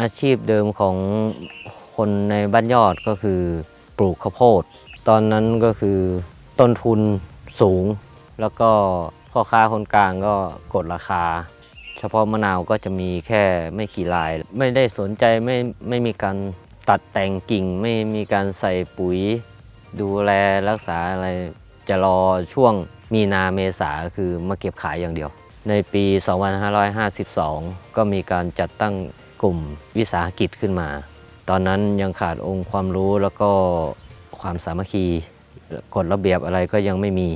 อาชีพเดิมของคนในบ้านยอดก็คือปลูกข้าวโพด ตอนนั้นก็คือต้นทุนสูง แล้วก็พ่อค้าคนกลางก็กดราคา เฉพาะมะนาวก็จะมีแค่ไม่กี่ลาย ไม่ได้สนใจไม่ไม่มีการตัดแต่งกิ่ง ไม่มีการใส่ปุ๋ย ดูแลรักษาอะไรจะรอช่วงมีนาเมษาคือมาเก็บขายอย่างเดียว ในปี 2552 ก็มีการจัดตั้ง กลุ่มวิสาหกิจขึ้นมา ตอนนั้นยังขาดองค์ความรู้แล้วก็ความสามัคคีกฎระเบียบอะไรก็ยังไม่มี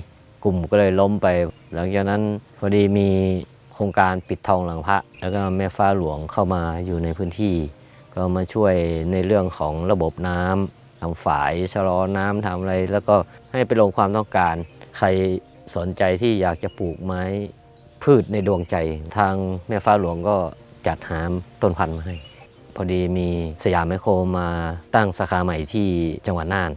กลุ่มก็เลยล้มไป หลังจากนั้นพอดีมีโครงการปิดทองหลังพระ แล้วก็แม่ฟ้าหลวงเข้ามาอยู่ในพื้นที่ ก็มาช่วยในเรื่องของระบบน้ำทำฝายชะลอน้ำทำอะไร แล้วก็ให้ไปลงความต้องการ ใครสนใจที่อยากจะปลูกไม้พืชในดวงใจ ทางแม่ฟ้าหลวงก็ จัดหามต้นพันธุ์มาให้ พอดีมีสยามไมโครมาตั้งสาขาใหม่ที่จังหวัดน่าน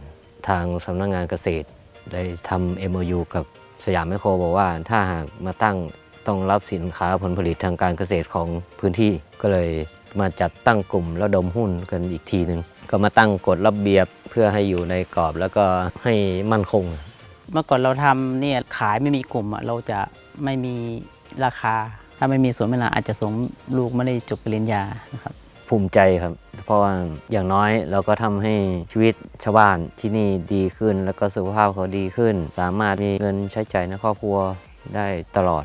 ทางสำนักงงานเกษตร ได้ทำ MOU กับสยามไมโครบอกว่าถ้าหากมาตั้งต้องรับสินค้าผลผลิตทางการเกษตรของพื้นที่ก็เลยมาจัดตั้งกลุ่มระดมหุ้นกันอีกทีหนึ่งก็มาตั้งกฎระเบียบเพื่อให้อยู่ในกรอบแล้วก็ให้มั่นคง เมื่อก่อนเราทำเนี่ยขายไม่มีกลุ่มเราจะไม่มีราคา ถ้าไม่มีสวนมะนาอาจจะส่งลูกไม่ได้จบปริญญานะครับภูมิใจครับ เพราะว่าอย่างน้อยเราก็ทำให้ชีวิตชาวบ้านที่นี่ดีขึ้น แล้วก็สุขภาพเขาดีขึ้น สามารถมีเงินใช้จ่ายในครอบครัวได้ตลอด